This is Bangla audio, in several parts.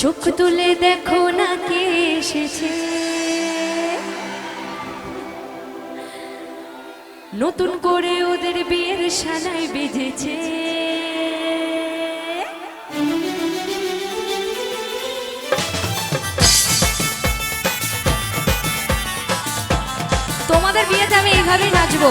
চোখ তুলে দেখো না কে এসেছে। নতুন করে ওদের বিয়ের সানাই বেজেছে তোমাদের বিয়েতে আমি এইভাবেই নাচবো।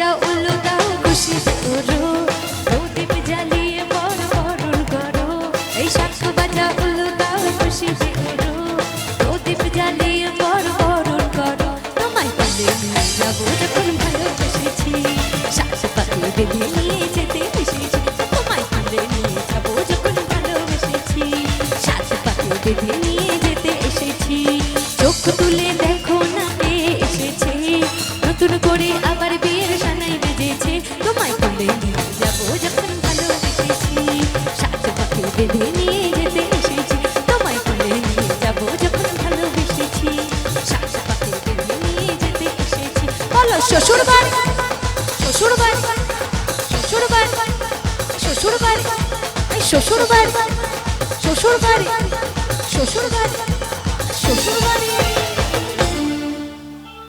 উল্লো দাও খুশি করো। প্রদীপ জ্বালিয়ে বড় বরণ করো। এই শাক বাজা উল্লো দাও খুশি করো। প্রদীপ জ্বালিয়ে বড় বরণ করো। তোমায় পেলে নিয়ে যাব যখন ভালোবেসেছি। শাক পাখি বেঁধে নিয়ে যেতে শ্বশুর বাড়ি শ্বশুর বাড়ি শ্বশুর বাড়ি শ্বশুর বাড়ি শ্বশুর বাড়ি শ্বশুর বাড়ি